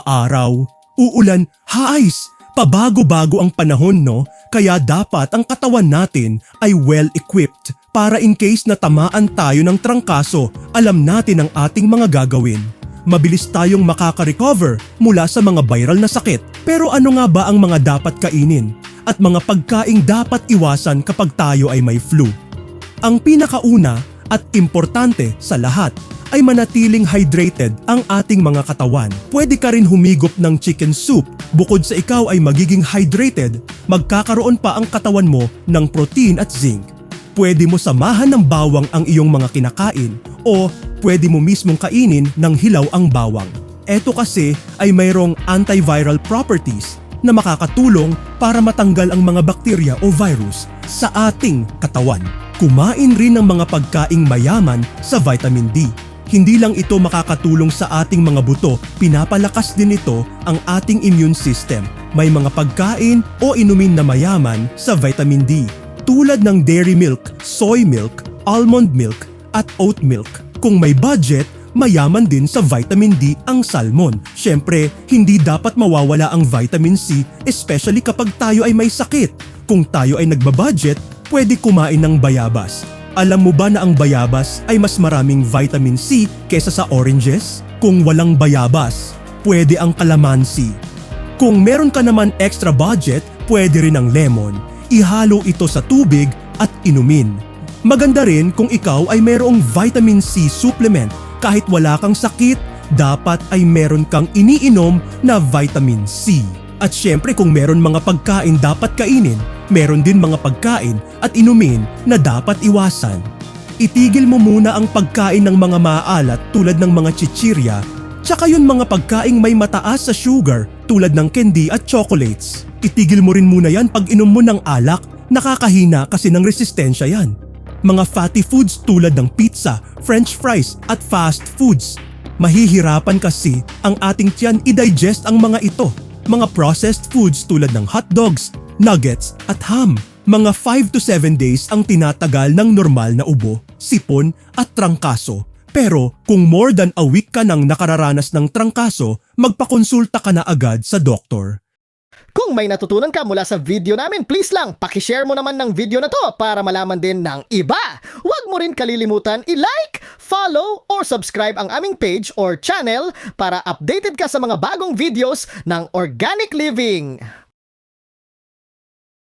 aaraw, uulan, hais. Pabago-bago ang panahon no, kaya dapat ang katawan natin ay well-equipped para in case na tamaan tayo ng trangkaso, alam natin ang ating mga gagawin. Mabilis tayong makaka-recover mula sa mga viral na sakit. Pero ano nga ba ang mga dapat kainin at mga pagkaing dapat iwasan kapag tayo ay may flu? Ang pinakauna at importante sa lahat ay manatiling hydrated ang ating mga katawan. Pwede ka rin humigop ng chicken soup. Bukod sa ikaw ay magiging hydrated, magkakaroon pa ang katawan mo ng protein at zinc. Pwede mo samahan ng bawang ang iyong mga kinakain o pwede mo mismong kainin ng hilaw ang bawang. Ito kasi ay mayroong antiviral properties na makakatulong para matanggal ang mga bakterya o virus sa ating katawan. Kumain rin ng mga pagkaing mayaman sa vitamin D. Hindi lang ito makakatulong sa ating mga buto, pinapalakas din ito ang ating immune system. May mga pagkain o inumin na mayaman sa vitamin D tulad ng dairy milk, soy milk, almond milk at oat milk. Kung may budget, mayaman din sa vitamin D ang salmon. Siyempre, hindi dapat mawawala ang vitamin C especially kapag tayo ay may sakit. Kung tayo ay nagbabudget, pwede kumain ng bayabas. Alam mo ba na ang bayabas ay mas maraming vitamin C kesa sa oranges? Kung walang bayabas, pwede ang kalamansi. Kung meron ka naman extra budget, pwede rin ang lemon. Ihalo ito sa tubig at inumin. Maganda rin kung ikaw ay mayroong vitamin C supplement. Kahit wala kang sakit, dapat ay meron kang iniinom na vitamin C. At syempre kung meron mga pagkain dapat kainin, meron din mga pagkain at inumin na dapat iwasan. Itigil mo muna ang pagkain ng mga maaalat tulad ng mga chichirya, tsaka yun mga pagkaing may mataas sa sugar tulad ng candy at chocolates. Itigil mo rin muna yan pag inom mo ng alak, nakakahina kasi ng resistensya yan. Mga fatty foods tulad ng pizza, french fries at fast foods. Mahihirapan kasi ang ating tiyan i-digest ang mga ito. Mga processed foods tulad ng hot dogs, nuggets at ham. Mga 5 to 7 days ang tinatagal ng normal na ubo, sipon at trangkaso. Pero kung more than a week ka nang nakararanas ng trangkaso, magpakonsulta ka na agad sa doktor. Kung may natutunan ka mula sa video namin, please lang, pakishare mo naman ng video na to para malaman din ng iba. Huwag mo rin kalilimutan i-like, follow, or subscribe ang aming page or channel para updated ka sa mga bagong videos ng Organic Living.